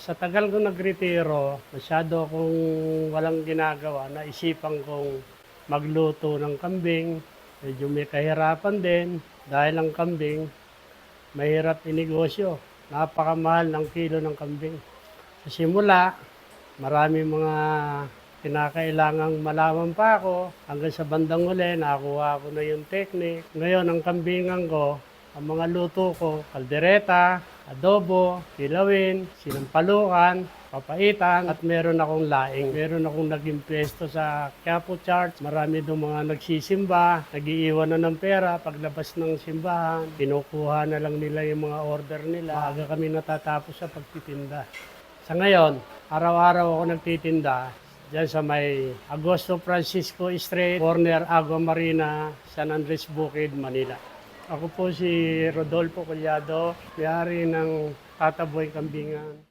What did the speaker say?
Sa tagal ko nagretiro, masyado akong walang ginagawa. Naisipan kong magluto ng kambing. Medyo may kahirapan din dahil ang kambing mahirap inegosyo. Napakamahal ng kilo ng kambing. Sa simula, marami mga kinakailangang malaman pa ako. Hanggang sa bandang uli, nakakuha ko na yung technique. Ngayon, ang kambingan ko, ang mga luto ko, kaldereta, adobo, kilawin, sinampalukan, papaitan, at meron akong laing. Meron akong naging pwesto sa Quiapo Church. Marami doon mga nagsisimba, nagiiwan na ng pera paglabas ng simbahan. Kinukuha na lang nila yung mga order nila. Aga kami natatapos sa pagtitinda. Sa ngayon, araw-araw ako nagtitinda Diyan sa may Agosto Francisco Street, corner Agua Marina, San Andres Bukid, Manila. Ako po si Rodolfo Collado, may-ari ng Tataboy Kambingan.